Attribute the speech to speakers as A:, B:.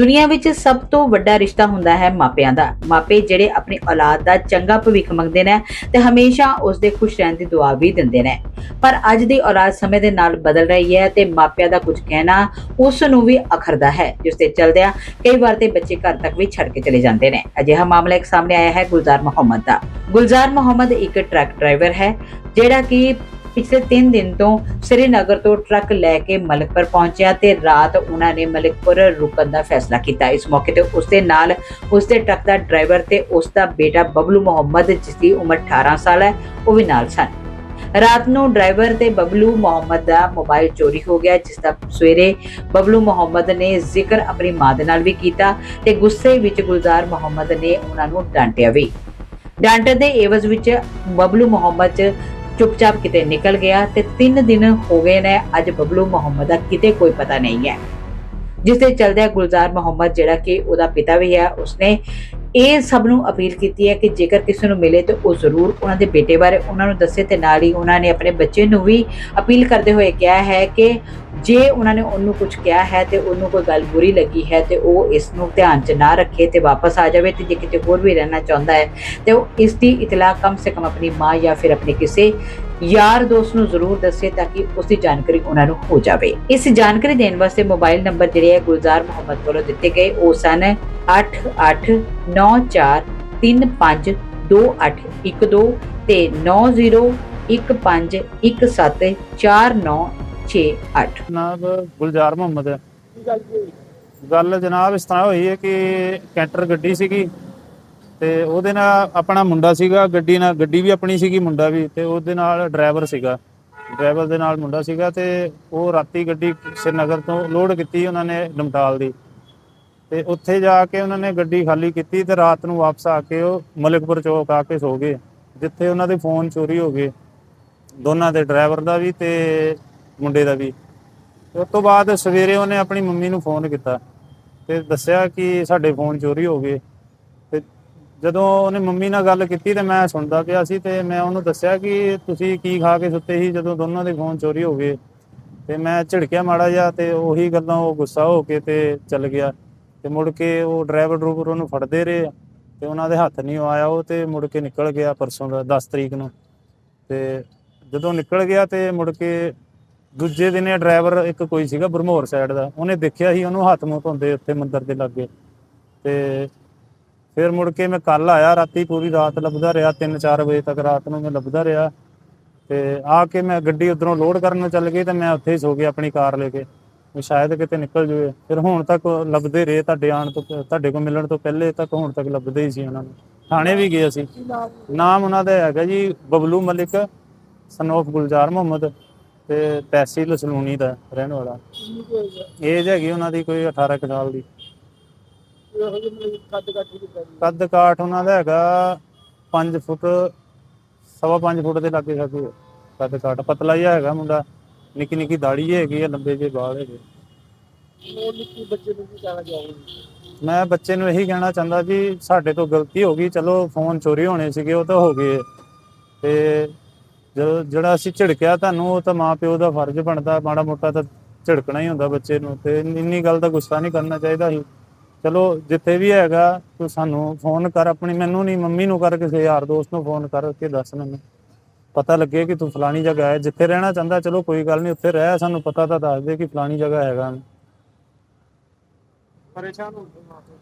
A: ਦੁਨੀਆ ਵਿੱਚ ਸਭ ਤੋਂ ਵੱਡਾ ਰਿਸ਼ਤਾ ਹੁੰਦਾ ਹੈ ਮਾਪਿਆਂ ਦਾ। ਮਾਪੇ ਜਿਹੜੇ ਆਪਣੀ ਔਲਾਦ ਦਾ ਚੰਗਾ ਭਵਿੱਖ ਮੰਗਦੇ ਨੇ ਤੇ ਹਮੇਸ਼ਾ ਉਸ ਦੇ ਖੁਸ਼ ਰਹਿਣ ਦੀ ਦੁਆ ਵੀ ਦਿੰਦੇ ਨੇ। ਪਰ ਅੱਜ ਦੀ ਔਲਾਦ ਸਮੇਂ ਦੇ ਨਾਲ ਬਦਲ ਰਹੀ ਹੈ ਤੇ ਮਾਪਿਆਂ ਦਾ ਕੁਝ ਕਹਿਣਾ ਉਸ ਨੂੰ ਵੀ ਅਖਰਦਾ ਹੈ, ਜਿਸ ਤੇ ਚਲਦਿਆਂ ਕਈ ਵਾਰ ਤੇ ਬੱਚੇ ਘਰ ਤੱਕ ਵੀ ਛੱਡ ਕੇ ਚਲੇ ਜਾਂਦੇ ਨੇ। ਅਜਿਹਾ ਮਾਮਲਾ ਇੱਕ ਸਾਹਮਣੇ ਆਇਆ ਹੈ ਗੁਲਜ਼ਾਰ ਮੁਹੰਮਦ ਦਾ। ਗੁਲਜ਼ਾਰ ਮੁਹੰਮਦ ਇੱਕ ਟਰੱਕ ਡਰਾਈਵਰ ਹੈ, ਜਿਹੜਾ ਕਿ ਪਿਛਲੇ 3 ਦਿਨ ਤੋਂ ਸ੍ਰੀਨਗਰ ਤੋਂ ਟਰੱਕ ਲੈ ਕੇ ਮਲਕਪੁਰ ਪਹੁੰਚਿਆ ਤੇ ਰਾਤ ਉਹਨਾਂ ਨੇ ਮਲਕਪੁਰ ਰੁਕਣ ਦਾ ਫੈਸਲਾ ਕੀਤਾ। ਇਸ ਮੌਕੇ ਤੇ ਉਸ ਦੇ ਨਾਲ ਉਸ ਦੇ ਟਰੱਕ ਦਾ ਡਰਾਈਵਰ ਤੇ ਉਸ ਦਾ ਬੇਟਾ ਬਬਲੂ ਮੁਹੰਮਦ ਜਿਸ ਦੀ ਉਮਰ 18 ਸਾਲ ਹੈ, ਉਹ ਵੀ ਨਾਲ ਸਨ। ਰਾਤ ਨੂੰ ਡਰਾਈਵਰ ਤੇ ਬਬਲੂ ਮੁਹੰਮਦ ਦਾ ਮੋਬਾਈਲ ਚੋਰੀ ਹੋ ਗਿਆ, ਜਿਸ ਦਾ ਸਵੇਰੇ ਬਬਲੂ ਮੁਹੰਮਦ ਨੇ ਜ਼ਿਕਰ ਆਪਣੀ ਮਾਂ ਦੇ ਨਾਲ ਵੀ ਕੀਤਾ ਤੇ ਗੁੱਸੇ ਵਿੱਚ ਗੁਲਜ਼ਾਰ ਮੁਹੰਮਦ ਨੇ ਉਹਨਾਂ ਨੂੰ ਡਾਂਟਿਆ ਵੀ। ਡਾਂਟਣ ਦੇ ਏਵਜ਼ ਵਿੱਚ ਬਬਲੂ ਮੁਹੰਮਦ ਚੁੱਪਚਾਪ ਕਿਤੇ ਨਿਕਲ ਗਿਆ ਤੇ 3 ਦਿਨ ਹੋ ਗਏ ਨੇ ਅੱਜ ਬਬਲੂ ਮੁਹੰਮਦ ਦਾ ਕਿਤੇ ਕੋਈ ਪਤਾ ਨਹੀਂ ਹੈ। ਜਿਸ ਦੇ ਚਲਦਿਆਂ ਗੁਲਜ਼ਾਰ ਮੁਹੰਮਦ ਜਿਹੜਾ ਕਿ ਉਹਦਾ ਪਿਤਾ ਵੀ ਹੈ, ਉਸਨੇ ਇਹ ਸਭ ਨੂੰ ਅਪੀਲ ਕੀਤੀ ਹੈ ਕਿ ਜੇਕਰ ਕਿਸੇ ਨੂੰ ਮਿਲੇ ਤਾਂ ਉਹ ਜ਼ਰੂਰ ਉਹਨਾਂ ਦੇ ਬੇਟੇ ਬਾਰੇ ਉਹਨਾਂ ਨੂੰ ਦੱਸੇ ਤੇ ਨਾਲ ਹੀ ਉਹਨਾਂ ਨੇ ਆਪਣੇ ਬੱਚੇ ਨੂੰ ਵੀ ਅਪੀਲ ਕਰਦੇ ਹੋਏ ਕਿਹਾ ਹੈ ਕਿ ਜੇ ਉਹਨਾਂ ਨੇ ਉਹਨੂੰ ਕੁਝ ਕਿਹਾ ਹੈ ਤੇ ਉਹਨੂੰ ਕੋਈ ਗੱਲ ਬੁਰੀ ਲੱਗੀ ਹੈ ਤੇ ਉਹ ਇਸ ਨੂੰ ਧਿਆਨ 'ਚ ਨਾ ਰੱਖੇ ਤੇ ਵਾਪਸ ਆ ਜਾਵੇ ਤੇ ਜੇ ਕਿਤੇ ਹੋਰ ਵੀ ਰਹਿਣਾ ਚਾਹੁੰਦਾ ਹੈ, ਤੇ ਉਹ ਇਸ ਦੀ ਇਤਲਾਹ ਕਮ ਸੇ ਕਮ ਆਪਣੀ ਮਾਂ ਜਾਂ ਫਿਰ ਆਪਣੇ ਕਿਸੇ ਯਾਰ ਦੋਸਤ ਨੂੰ ਜ਼ਰੂਰ ਦੱਸੇ ਤਾਂ ਕਿ ਉਸ ਦੀ ਜਾਣਕਾਰੀ ਉਹਨਾਂ ਨੂੰ ਹੋ ਜਾਵੇ। ਇਸ ਜਾਣਕਾਰੀ ਦੇਣ ਵਾਸਤੇ ਮੋਬਾਈਲ ਨੰਬਰ ਜਿਹੜੇ ਹੈ ਗੁਲਜ਼ਾਰ ਮੁਹੰਮਦ ਵੱਲੋਂ ਦਿੱਤੇ ਗਏ, ਉਹ ਸਨ 8894352812 ਤੇ 9015174968
B: ਜਨਾਬ ਗੁਲਜ਼ਾਰ ਮੁਹੰਮਦ। ਹੈ
C: ਗੱਲ
B: ਜਨਾਬ ਇਸ ਤਰ੍ਹਾਂ ਹੋਈ ਹੈ ਕਿ ਕੈਂਟਰ ਗੱਡੀ ਸੀਗੀ ਤੇ ਉਹਦੇ ਨਾਲ ਆਪਣਾ ਮੁੰਡਾ ਸੀਗਾ, ਗੱਡੀ ਨਾਲ ਗੱਡੀ ਵੀ ਆਪਣੀ ਸੀਗੀ, ਮੁੰਡਾ ਵੀ ਤੇ ਉਹਦੇ ਨਾਲ ਡਰਾਈਵਰ ਸੀਗਾ। ਡਰਾਈਵਰ ਦੇ ਨਾਲ ਮੁੰਡਾ ਸੀਗਾ ਤੇ ਉਹ ਰਾਤੀ ਗੱਡੀ ਸ਼੍ਰੀਨਗਰ ਤੋਂ ਲੋਡ ਕੀਤੀ ਉਹਨਾਂ ਨੇ ਲਮਟਾਲ ਦੀ। ਤੇ ਉੱਥੇ ਜਾ ਕੇ ਉਹਨਾਂ ਨੇ ਗੱਡੀ ਖਾਲੀ ਕੀਤੀ ਤੇ ਰਾਤ ਨੂੰ ਵਾਪਸ ਆ ਕੇ ਉਹ ਮਲਿਕਪੁਰ ਚੌਕ ਆ ਕੇ ਸੋ ਗਏ, ਜਿੱਥੇ ਉਹਨਾਂ ਦੇ ਫੋਨ ਚੋਰੀ ਹੋ ਗਏ। ਦੋਨਾਂ ਦੇ ਡਰਾਈਵਰ ਦਾ ਵੀ ਤੇ ਮੁੰਡੇ ਦਾ ਵੀ। ਉਸ ਤੋਂ ਬਾਅਦ ਸਵੇਰੇ ਉਹਨੇ ਆਪਣੀ ਮੰਮੀ ਨੂੰ ਫੋਨ ਕੀਤਾ ਤੇ ਦੱਸਿਆ ਕਿ ਸਾਡੇ ਫੋਨ ਚੋਰੀ ਹੋ ਗਏ। ਤੇ ਜਦੋਂ ਉਹਨੇ ਮੰਮੀ ਨਾਲ ਗੱਲ ਕੀਤੀ ਤੇ ਮੈਂ ਸੁਣਦਾ ਪਿਆ ਸੀ ਤੇ ਮੈਂ ਉਹਨੂੰ ਦੱਸਿਆ ਕਿ ਤੁਸੀਂ ਕੀ ਖਾ ਕੇ ਸੁੱਤੇ ਸੀ ਜਦੋਂ ਦੋਨਾਂ ਦੇ ਫੋਨ ਚੋਰੀ ਹੋ ਗਏ। ਤੇ ਮੈਂ ਝਿੜਕਿਆ ਮਾੜਾ ਜਿਹਾ ਤੇ ਉਹੀ ਗੱਲਾਂ ਉਹ ਗੁੱਸਾ ਹੋ ਕੇ ਤੇ ਚੱਲ ਗਿਆ। ਤੇ ਮੁੜ ਕੇ ਉਹ ਡਰਾਈਵਰ ਡਰੂਵਰ ਉਹਨੂੰ ਫੜਦੇ ਰਹੇ ਤੇ ਉਹਨਾਂ ਦੇ ਹੱਥ ਨਹੀਂ ਆਇਆ, ਉਹ ਤੇ ਮੁੜ ਕੇ ਨਿਕਲ ਗਿਆ ਪਰਸੋਂ ਦਾ 10 ਤਰੀਕ ਨੂੰ। ਤੇ ਜਦੋਂ ਨਿਕਲ ਗਿਆ ਤੇ ਮੁੜ ਕੇ ਦੂਜੇ ਦਿਨ ਇਹ ਡਰਾਈਵਰ ਇੱਕ ਕੋਈ ਸੀਗਾ ਬਰਮੋਰ ਸਾਈਡ ਦਾ, ਉਹਨੇ ਦੇਖਿਆ ਸੀ, ਉਹਨੂੰ ਹੱਥ ਮੂੰਹ ਧੋਂਦੇ ਉੱਥੇ ਮੰਦਰ ਦੇ ਲਾਗੇ। ਤੇ ਫਿਰ ਮੁੜ ਕੇ ਮੈਂ ਕੱਲ ਆਇਆ, ਰਾਤੀ ਪੂਰੀ ਰਾਤ ਲੱਭਦਾ ਰਿਹਾ 3-4 ਵਜੇ ਤੱਕ ਰਾਤ ਨੂੰ ਮੈਂ ਲੱਭਦਾ ਰਿਹਾ। ਤੇ ਆ ਕੇ ਮੈਂ ਗੱਡੀ ਉਧਰੋਂ ਲੋਡ ਕਰਨ ਨੂੰ ਚੱਲ ਗਈ ਤੇ ਮੈਂ ਉੱਥੇ ਹੀ ਸੋ ਗਿਆ ਆਪਣੀ ਕਾਰ ਲੈ ਕੇ। ਵੀ ਸ਼ਾਇਦ ਕਿਤੇ ਨਿਕਲ ਜੂਏ ਫਿਰ ਹੁਣ ਤੱਕ ਲੱਭਦੇ ਰਹੇ ਤੁਹਾਡੇ ਆਣ ਤੋਂ, ਤੁਹਾਡੇ ਕੋਲ ਮਿਲਣ ਤੋਂ ਪਹਿਲੇ ਤੱਕ ਹੁਣ ਤੱਕ ਲੱਭਦੇ ਹੀ ਸੀ ਉਹਨਾਂ ਨੂੰ। ਥਾਣੇ ਵੀ ਗਏ ਅਸੀਂ।
C: ਨਾਮ
B: ਨਾਮ ਉਹਨਾਂ ਦਾ ਹੈਗਾ ਜੀ ਬਬਲੂ ਮਲਿਕ ਸਨੋਫ ਗੁਲਜ਼ਾਰ ਮੁਹੰਮਦ। ਤੇ ਤਹਿਸੀਲ ਸਲੂਣੀ ਦਾ ਰਹਿਣ ਵਾਲਾ।
C: ਕਿੰਨੀ ਕੁ ਹੋਈ
B: ਏਜ ਹੈਗੀ ਉਹਨਾਂ ਦੀ ਕੋਈ 18 ਕੁ ਸਾਲ ਦੀ।
C: ਇਹੋ ਜਿਹੇ ਮਤਲਬ ਕੱਦ ਕੱਟ ਕੇ ਕਰੀ
B: ਕੱਦ ਕਾਠ ਉਹਨਾਂ ਦਾ ਹੈਗਾ 5 ਫੁੱਟ, ਸਵਾ 5 ਫੁੱਟ ਦੇ ਲਾਗੇ ਸਾਗੇ। ਕੱਦ ਕਾਠ ਪਤਲਾ ਜਿਹਾ ਹੈਗਾ ਮੁੰਡਾ ਨਿੱਕੀ ਨਿੱਕੀ ਦਾੜੀ ਹੈਗੀ ਆ, ਲੰਬੇ ਜਿਹੇ ਵਾਲ ਹੈਗੇ।
C: ਉਹ ਨਿੱਕੀ ਬੱਚੇ ਨੂੰ ਕੀ ਕਹਿਣਾ ਚਾਹੋਗੇ
B: ਮੈਂ ਬੱਚੇ ਨੂੰ ਇਹੀ ਕਹਿਣਾ ਚਾਹੁੰਦਾ ਵੀ ਸਾਡੇ ਤੋਂ ਗਲਤੀ ਹੋ ਗਈ, ਚਲੋ ਫੋਨ ਚੋਰੀ ਹੋਣੇ ਸੀਗੇ, ਉਹ ਤਾਂ ਹੋ ਗਏ। ਤੇ ਜਦੋਂ ਜਿਹੜਾ ਅਸੀਂ ਝਿੜਕਿਆ ਤੁਹਾਨੂੰ, ਉਹ ਤਾਂ ਮਾਂ ਪਿਓ ਦਾ ਫਰਜ਼ ਬਣਦਾ, ਮਾੜਾ ਮੋਟਾ ਤਾਂ ਝਿੜਕਣਾ ਹੀ ਹੁੰਦਾ ਬੱਚੇ ਨੂੰ ਤੇ ਇੰਨੀ ਗੱਲ ਦਾ ਗੁੱਸਾ ਨਹੀਂ ਕਰਨਾ ਚਾਹੀਦਾ ਸੀ। ਚਲੋ, ਜਿੱਥੇ ਵੀ ਹੈਗਾ, ਤੂੰ ਸਾਨੂੰ ਫੋਨ ਕਰ ਆਪਣੀ, ਮੈਨੂੰ ਨਹੀਂ, ਮੰਮੀ ਨੂੰ ਕਰ, ਕਿਸੇ ਯਾਰ ਦੋਸਤ ਨੂੰ ਫੋਨ ਕਰਕੇ ਦੱਸ ਮੈਨੂੰ। ਪਤਾ ਲੱਗੇ ਕਿ ਤੂੰ ਫਲਾਣੀ ਜਗ੍ਹਾ ਹੈ, ਜਿੱਥੇ ਰਹਿਣਾ ਚਾਹੁੰਦਾ, ਚਲੋ ਕੋਈ ਗੱਲ ਨਹੀਂ, ਉੱਥੇ ਰਹਿ, ਸਾਨੂੰ ਪਤਾ ਤਾਂ ਦੱਸ ਦੇ ਕਿ ਫਲਾਣੀ ਜਗ੍ਹਾ ਹੈਗਾ।
C: ਪਰੇਸ਼ਾਨ ਹੋ ਗਏ ਮਾਪੇ